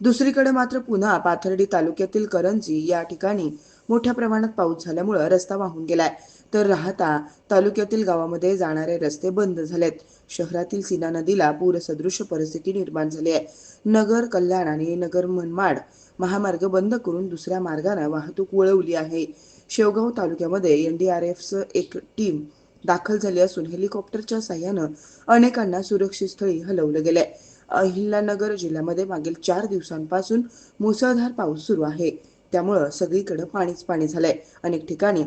दुसरीकडे मात्र पुन्हा पाथर्डी तालुक्यातील करंजी या ठिकाणी मोठ्या प्रमाणात पाऊस झाल्यामुळे रस्ता वाहून गेलाय. तर राहता तालुक्यातील गावामध्ये जाणारे रस्ते बंद झालेत. शहरातील सीना नदीला पूरसदृश परिस्थिती निर्माण झाली आहे. नगर कल्याण आणि नगर मनमाड महामार्ग बंद करून दुसऱ्या मार्गाने वाहतूक वळवली आहे. शेवगाव तालुक्यामध्ये एनडीआरएफचं एक टीम दाखल झाली असून हेलिकॉप्टरच्या साह्यानं अनेकांना सुरक्षित स्थळी हलवलं गेलंय. अहिल्यानगर जिल्ह्यामध्ये मागील चार दिवसांपासून मुसळधार पाऊस सुरू आहे. त्यामुळं सगळीकडे पाणीच पाणी झालंय. अनेक ठिकाणी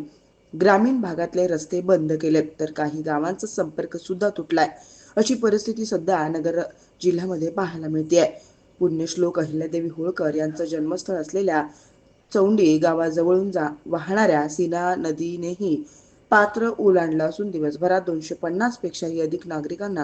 ग्रामीण भागातले रस्ते बंद केलेत तर काही गावांचा संपर्क सुद्धा तुटलाय. अशी परिस्थिती सध्या नगर जिल्ह्यामध्ये पाहायला मिळते पुण्यश्लोक अहिल्यादेवी होळकर यांचं जन्मस्थळ असलेल्या चौंडी गावाजवळून जा वाहणाऱ्या सीना नदीनेही पात्र ओलांडलं असून दिवसभरात दोनशे पन्नास पेक्षाही अधिक नागरिकांना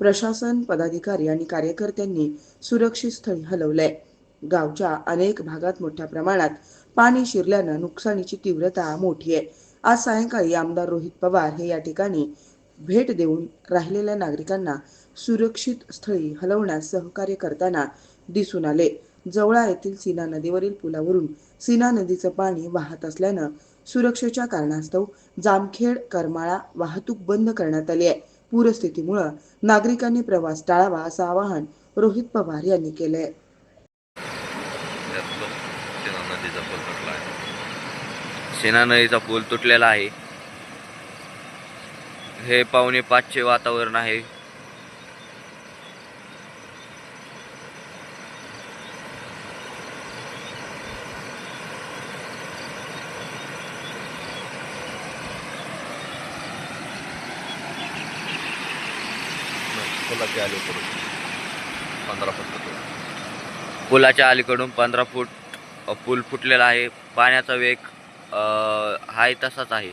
प्रशासन पदाधिकारी आणि कार्यकर्त्यांनी सुरक्षित स्थळी हलवलंय. गावच्या अनेक भागात मोठ्या प्रमाणात पाणी शिरल्यानं नुकसानीची तीव्रता मोठी आहे. आज सायंकाळी आमदार रोहित पवार हे या ठिकाणी भेट देऊन राहिलेल्या नागरिकांना सुरक्षित स्थळी हलवण्यास सहकार्य करताना दिसून आले. जवळा येथील सीना नदीवरील पुलावरून सीना नदीचं पाणी वाहत असल्यानं सुरक्षेच्या कारणास्तव जामखेड करमाळा वाहतूक बंद करण्यात आली आहे. पूरस्थितीमुळे नागरिकांनी प्रवास टाळावा असं आवाहन रोहित पवार यांनी केलंय. आहे. सेना नदीचा पूल तुटलेला आहे. हे पावणे पाचचे वातावरण आहे. पुलाच्या अलीकडून पंधरा फूट पुलाच्या अलीकडून पंधरा फूट पूल फुटलेला आहे. पाण्याचा वेग हाय आहे तसाच आहे.